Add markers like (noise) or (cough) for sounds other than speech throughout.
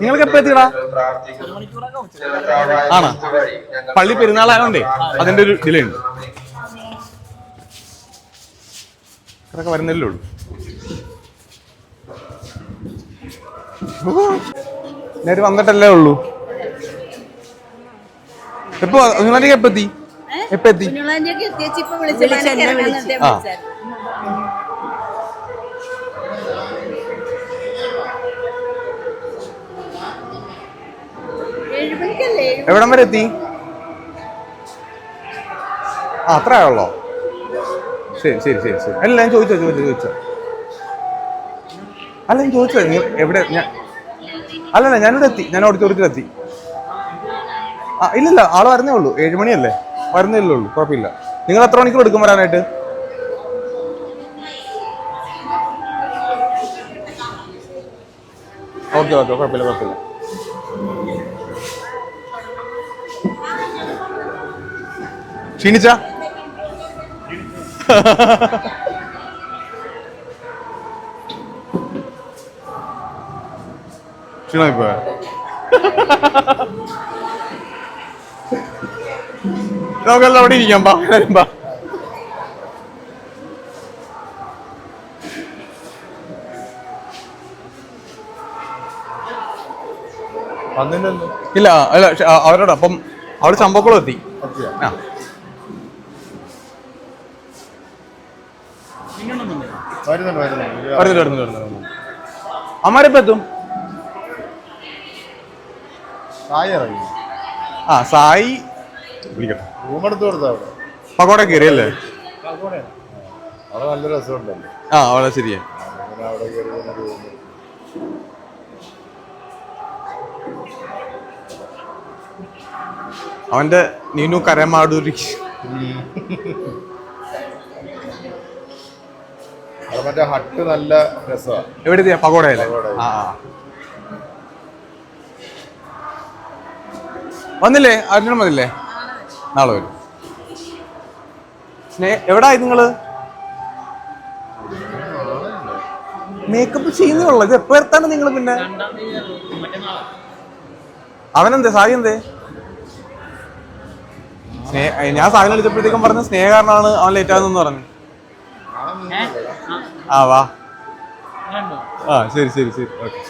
നിങ്ങൾക്ക് എപ്പോ എത്തിയടാ? ആണോ? പള്ളി പെരുന്നാളായോണ്ടേ അതിന്റെ ഒരു ഡിലേ ഉണ്ട് അതൊക്കെ വരുന്നല്ലേ ഉള്ളൂ. നേരെ വന്നിട്ടല്ലേ ഉള്ളൂ. എപ്പോ നിങ്ങളെ എപ്പെത്തി എപ്പോ എത്തി കുഞ്ഞുങ്ങളെയൊക്കെ എത്തിയേച്ച് ഇപ്പൊ വിളിച്ചു ഇറങ്ങാൻ നിർത്തി ആ. വിളിച്ചായിരുന്നു. ഏഴ് മണിക്കല്ലേ ഏഴ് എവിടം വരെ എത്തി? ആ അത്ര ആയുള്ളോ ശരി ശരി ശരി ശരി. അല്ല ഞാൻ ചോദിച്ചോ ചോദിച്ചോ ചോദിച്ചോ. അല്ല ഞാൻ ചോദിച്ചോ നിങ്ങൾ എവിടെ ഞാൻ അല്ലല്ല ഞാനിവിടെ എത്തി. ഞാൻ ഓഡിറ്റോറിയത്തിൽ എത്തി. ആ ഇല്ലില്ല ആൾ വരുന്നേ ഉള്ളൂ. ഏഴ് മണിയല്ലേ? വരുന്നേ ഉള്ളൂ കുഴപ്പമില്ല. നിങ്ങൾ എത്ര മണിക്കൂർ എടുക്കും വരാനായിട്ട്? ഓക്കെ ഓക്കെ കുഴപ്പമില്ല കുഴപ്പമില്ല. ക്ഷീണിച്ച? ക്ഷീണായിപ്പോ നമുക്കെല്ലാം അവിടെ ഇരിക്കാം പാ വന്നില്ലല്ലോ. ഇല്ല അല്ല അവരോട് അപ്പം അവിടെ ചമ്പക്കുളം എത്തി? ആ. വരുന്നുണ്ട് അമ്മാരെപ്പോ എത്തും? ആ സായി. വിളിക്കട്ടെ. റൂം എടുത്ത് കൊടുത്താ അവിടെ? പക്കോട കയറിയല്ലേ? അവിടെ നല്ല രസമുണ്ടല്ലോ. ആ അവിടെ ശരിയാ. അവിടെ അവന്റെ നീനു കരമാടൂരി മറ്റേ ഹട്ട് നല്ല രസമാണ് എവിടെ എത്തിയാ പകോടയല്ലേ. ആ. വന്നില്ലേ? അർജുനം വന്നില്ലേ? നാളെ വരും. സ്നേ എവിടായി നിങ്ങൾ? മേക്കപ്പ് ചെയ്യുന്നുള്ളൂ. ഇത് എപ്പോ എത്താണ് നിങ്ങൾ പിന്നെ? അവനെന്തേ? സായി എന്തേ സ്നേഹ ഞാൻ സാധനം വിളിച്ചപ്പോഴത്തേക്കും പറഞ്ഞ സ്നേഹ കാരണമാണ് അവൻ ലേറ്റ് ആകുന്നെന്ന് പറഞ്ഞു. ആ വാ. ആ ശരി ശരി ശരി. ഓക്കെ.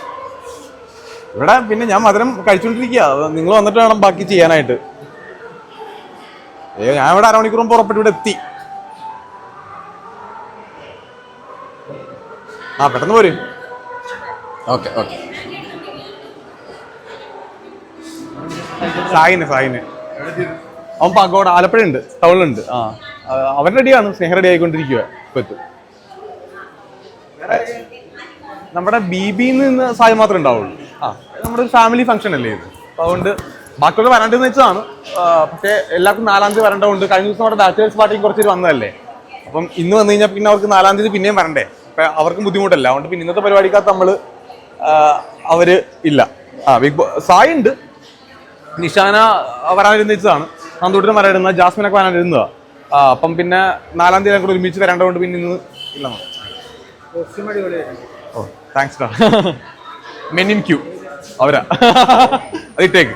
ഇവിടെ പിന്നെ ഞാൻ മധുരം കഴിച്ചുകൊണ്ടിരിക്കുക നിങ്ങൾ വന്നിട്ട് വേണം ബാക്കി ചെയ്യാനായിട്ട്. ഏ ഞാൻ ഇവിടെ അരമണിക്കൂർ മുമ്പ് ഉറപ്പിട്ട് ഇവിടെ എത്തി. ആ പെട്ടെന്ന് പോര്. Okay okay. സായിന് സായിന് അവൻ പഗോട ആലപ്പുഴ ഉണ്ട് ടൗണിലുണ്ട്. ആ ആ, അവൻ റെഡിയാണ് സ്നേഹ റെഡി ആയിക്കൊണ്ടിരിക്കുക ഇപ്പൊ എത്തും നമ്മുടെ ബി ബിയിൽ നിന്ന് സായി മാത്രമേ ഉണ്ടാവുള്ളൂ. ആ നമ്മുടെ ഒരു ഫാമിലി ഫംഗ്ഷൻ അല്ലേ ഇത്? അതുകൊണ്ട് ബാക്കിയുള്ള വരണ്ടെന്ന് വെച്ചതാണ്. പക്ഷെ എല്ലാവർക്കും നാലാം തീയതി വരേണ്ടതുകൊണ്ട് കഴിഞ്ഞ ദിവസം നമ്മുടെ ബാച്ചുലേഴ്സ് പാർട്ടിയും കുറച്ച് വന്നതല്ലേ? അപ്പം ഇന്ന് വന്നു കഴിഞ്ഞാൽ പിന്നെ അവർക്ക് നാലാം തീയതി പിന്നെയും വരണ്ടേ? അപ്പൊ അവർക്കും ബുദ്ധിമുട്ടല്ല? അതുകൊണ്ട് പിന്നെ ഇന്നത്തെ പരിപാടിക്കകത്ത് നമ്മൾ ആ, അവർ ഇല്ല. ആ ബിഗ് ബോ സായി ഉണ്ട്. നിഷാന വരാനിരുന്നതാണ് നന്ദൂട്ടിനും വരാനിരുന്ന ജാസ്മിനൊക്കെ വരാനിരുന്നതാണ് അപ്പം പിന്നെ നാലാം തീയതി കൂടെ ഒരുമിച്ച് വരേണ്ടതുകൊണ്ട് പിന്നെ ഇന്ന് ഇല്ല. ഓ താങ്ക്സ് ഡാ. മെനിൻ ക്യൂ അവരാ. അതിട്ടേക്ക്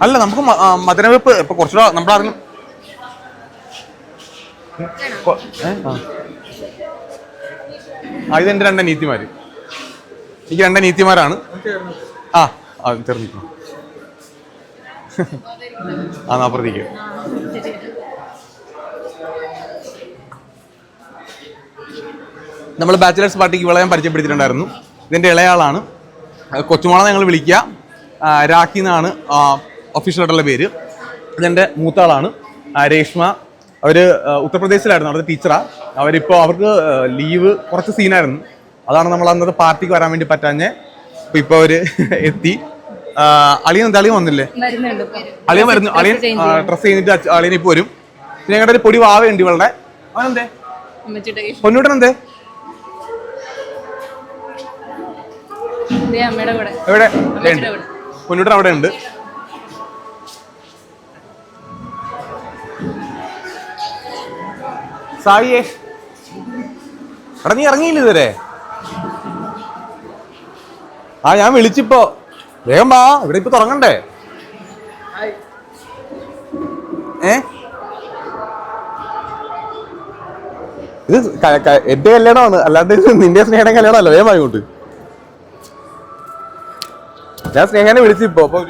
അല്ല നമുക്ക് മധുരവെപ്പ് ഇപ്പൊ കുറച്ചുകൂടെ നമ്മുടെ അറിഞ്ഞു ഇതെന്റെ രണ്ട് നീത്തിമാര് എനിക്ക് രണ്ട് നീത്തിമാരാണ് ആ ആ ചേർന്നിരിക്കണം ആ നാപ്പുറത്തേക്ക് നമ്മൾ ബാച്ചിലേഴ്സ് പാർട്ടിക്ക് വിളയം പരിചയപ്പെടുത്തിയിട്ടുണ്ടായിരുന്നു. ഇതിന്റെ ഇളയാളാണ്. കൊച്ചുമോളെ ഞങ്ങൾ വിളിക്കുക. രാഖി എന്നാണ് ഒഫീഷ്യൽ ആയിട്ടുള്ള പേര്. ഇതെന്റെ മൂത്താളാണ്. രേഷ്മ അവർ ആ, ഉത്തർപ്രദേശിലായിരുന്നു അവിടുത്തെ ടീച്ചറാ. അവരിപ്പോൾ അവർക്ക് ലീവ് കുറച്ച് സീനായിരുന്നു. അതാണ് നമ്മൾ അന്നത്തെ പാർട്ടിക്ക് വരാൻ വേണ്ടി പറ്റാഞ്ഞ്. ഇപ്പൊ ഇപ്പൊ അവർ (laughs) എത്തി. അളിയൻ എന്താ? അളിയൻ വന്നില്ലേ? അളിയൻ വരുന്നു. അളിയൻ ഡ്രസ് ചെയ്തിട്ട് അളിയൻ ഇപ്പൊ വരും. പിന്നെ ഞങ്ങളുടെ ഒരു പൊടി വാവയുണ്ട് ഇവളുടെ. അവനെന്തേ. പൊന്നൂട്ടൻ എന്തേ എവിടെ? പൊന്നൂട്ടൻ അവിടെ ഉണ്ട്. സായിയേ. എടാ നീ ഇറങ്ങിയില്ല ഇതുവരെ? ആ ഞാൻ വിളിച്ചിപ്പോ. വേഗം വാ ഇവിടെ ഇപ്പൊ തുടങ്ങണ്ടേ ഏ? ഇത് എന്റെ കല്യാണമാണ് അല്ലാണ്ട് നിന്റെ സ്നേഹയുടെ കല്യാണമല്ല വേഗം ആയിക്കോട്ട് ഞാൻ സ്നേഹനെ വിളിച്ചിപ്പോ അപ്പൊ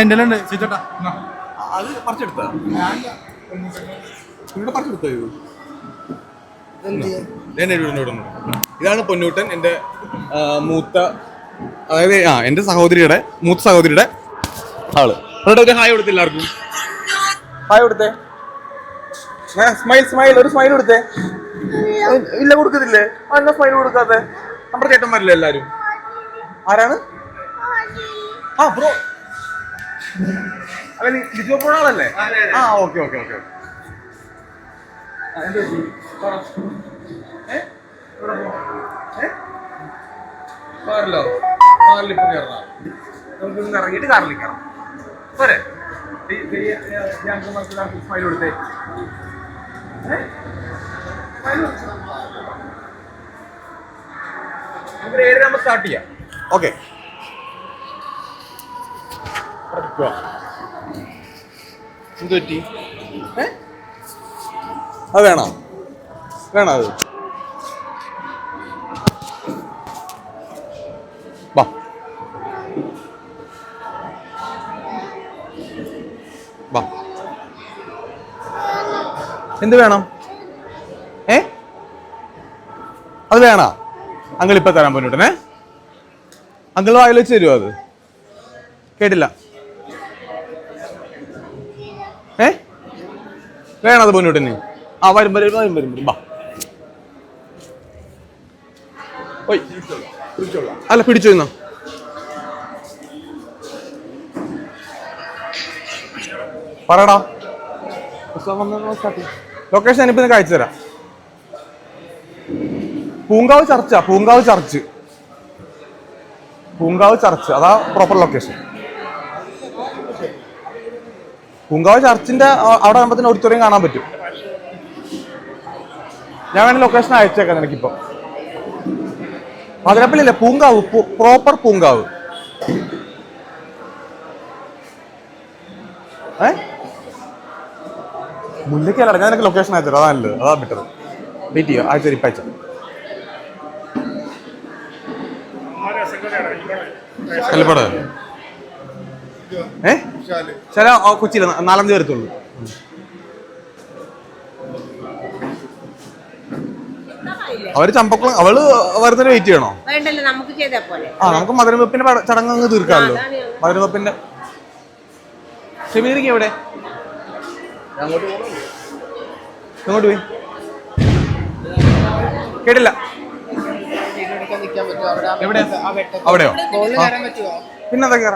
എന്റെ ചേച്ചോട്ടാ അത് പറിച്ചെടുത്താ ഇവിടെ പറിച്ചെടുത്തോ. ഇതാണ് പൊന്നൂട്ടൻ എന്റെ മൂത്ത അതായത് ആ എന്റെ സഹോദരിയുടെ മൂത്ത സഹോദരിയുടെ ആൾ. ഒരു ഹായ് കൊടുത്തില്ല എല്ലാവർക്കും. ഹായ് കൊടുത്തേ. സ്മൈൽ സ്മൈൽ ഒരു സ്മൈൽ കൊടുത്തേ ഇല്ല കൊടുക്കത്തില്ലേ അല്ല സ്മൈൽ കൊടുക്കാതെ നമ്മുടെ ചേട്ടന്മാരില്ലേ എല്ലാരും ആരാണ് ആ ബ്രോ അല്ല നീ ലിജോ പോണാളല്ലേ ആ ഓക്കെ ഓക്കെ ഓക്കെ കാറിലോ കാറിൽ ഇപ്പൊ കയറണം നമുക്ക് ഇന്ന് ഇറങ്ങിയിട്ട് കാറിൽ കയറാം പോരെ സ്മൈൽ കൊടുത്തേ നമുക്ക് സ്റ്റാർട്ട് ചെയ്യാം. ഓക്കെ. എന്ത് പറ്റി ഏ? അത് വേണോ? വേണോ അത്? എന്ത് വേണം? ഏ? അത് വേണോ? അങ്കിൾ ഇപ്പൊ തരാൻ പോയിട്ടേ അങ്കിൾ വായിൽ തരുമോ അത്? കേട്ടില്ല. ഏ? വേണോ അത് പൊന്നൂട്ടിന്? ആ വരും വരും വരും വരും വരും. ഓയ് അല്ല പിടിച്ചു ഇന്നോ. പറയടാ. ലൊക്കേഷൻ ഞാനിപ്പോ നിങ്ങൾക്ക് അയച്ചു തരാം പൂങ്കാവ് ചർച്ച പൂങ്കാവ് ചർച്ച് പൂങ്കാവ് ചർച്ച് അതാ പ്രോപ്പർ ലൊക്കേഷൻ പൂങ്കാവ് ചർച്ചിന്റെ അവിടെ ആകുമ്പത്തിന് ഓഡിറ്റോറിയം കാണാൻ പറ്റും. ഞാൻ വേണേൽ ലൊക്കേഷൻ അയച്ചേക്കാം നിനക്കിപ്പോ. മതിരപ്പള്ളിയില്ലേ പൂങ്കാവ് പ്രോപ്പർ പൂങ്കാവ്. ഏ? മുല്ലക്കല്ല ഞാൻ എനിക്ക് ലൊക്കേഷൻ അയച്ചു അതാ നല്ലത്. അതാ ബെറ്റർ വെയിറ്റ് ചെയ്യാം. അയച്ചു ഇപ്പം അയച്ചു കല്ലിപ്പാട് ഏ? ചില കൊച്ചിയിൽ നാലാം തീയതി വരത്തുള്ളൂ. അവർ ചമ്പക്കുളം അവൾ വരുന്നതിന് വെയിറ്റ് ചെയ്യണോ? ആ നമുക്ക് മധുരവെപ്പിന്റെ ചടങ്ങ് അങ്ങ് തീർക്കാമല്ലോ. മധുരവെപ്പിന്റെ ഷെമീരിക്ക് എവിടെ? എങ്ങോട്ട് പോയി. കേട്ടില്ല. അവിടെയോ? പിന്നെ അതൊക്കെ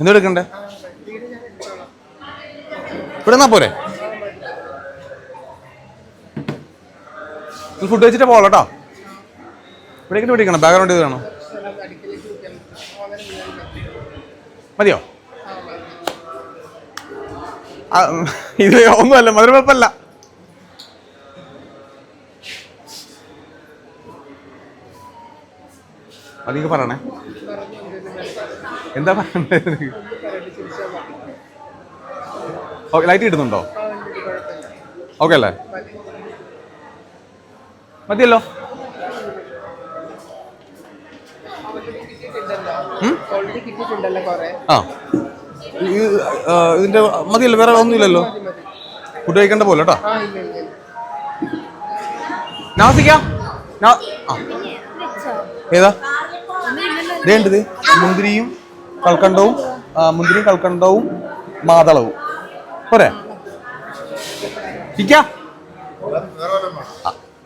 എന്തെടുക്കണ്ടേ ഇവിടെ നിന്നാ പോരെ? ഫുഡ് കഴിച്ചിട്ട് പോകാം കേട്ടോ. പിടിക്കണം ബാക്ക്ഗ്രൗണ്ട് ഇത് വേണോ. മതിയോ? ഇത് ഒന്നുമല്ല മധുരപ്പല്ല അധികം പറയണേ. എന്താ പറയണ്ടത് ഓക്കെ ലൈറ്റ് കിട്ടുന്നുണ്ടോ ഓക്കെ അല്ലേ? മതിയല്ലോ? ആ. ഇത്, ആ, ഇതിന്റെ മതിയല്ലോ വേറെ ഒന്നുമില്ലല്ലോ. ഫുഡ് കഴിക്കേണ്ട പോലെ കേട്ടോ. നാസിക്ക. ഏതാ? ഇതേണ്ടത് മുന്തിരിയും കൽക്കണ്ടവും മുന്തിരിയും കൽക്കണ്ടവും മാതളവും. പോരെ. വേണോ?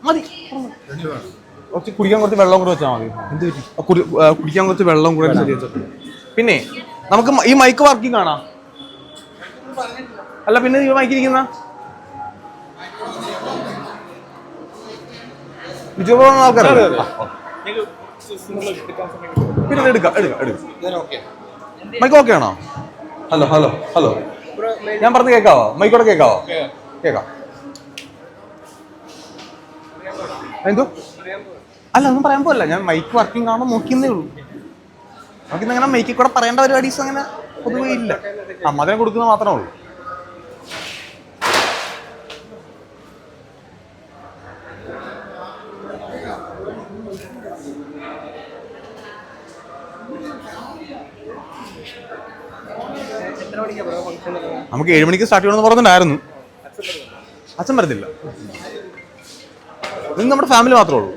മതി. കുറച്ച് കുടിക്കാൻ കുറച്ച് വെള്ളം കൂടെ വെച്ചാൽ മതി. കുടിക്കാൻ കുറച്ച് വെള്ളം കൂടെ ശരി പിന്നെ നമുക്ക് ഈ മൈക്ക് വർക്കിംഗ് കാണാം. അല്ല പിന്നെ ഈ മൈക്ക് ഇരിക്കുന്ന? ആൾക്കാരല്ലേ. പിന്നെ എടുക്കാം എടുക്കാം എടുക്കാം. മൈക്ക് ഓക്കെ ആണോ? ഹലോ ഹലോ ഹലോ ഞാൻ പറഞ്ഞ് കേൾക്കാവോ? മൈക്കോടെ കേൾക്കാവോ? കേൾക്കാം. എന്തോ അല്ല ഒന്നും പറയാൻ പോലല്ല ഞാൻ മൈക്ക് വർക്കിംഗ് ആണോ നോക്കിയെന്നേ ഉള്ളൂ. നമുക്കിന്ന് അങ്ങനെ മൈക്കിൽ കൂടെ പറയേണ്ട പരിപാടീസ് അങ്ങനെ പൊതുവേ ഇല്ല. അമ്മതിനെ കൊടുക്കുന്ന മാത്രമേ ഉള്ളൂ. നമുക്ക് ഏഴ് മണിക്ക് സ്റ്റാർട്ട് ചെയ്യണമെന്ന് പറഞ്ഞിട്ടുണ്ടായിരുന്നു. അച്ഛൻ വരത്തില്ല. ഇത് നമ്മുടെ ഫാമിലി മാത്രമേ ഉള്ളൂ.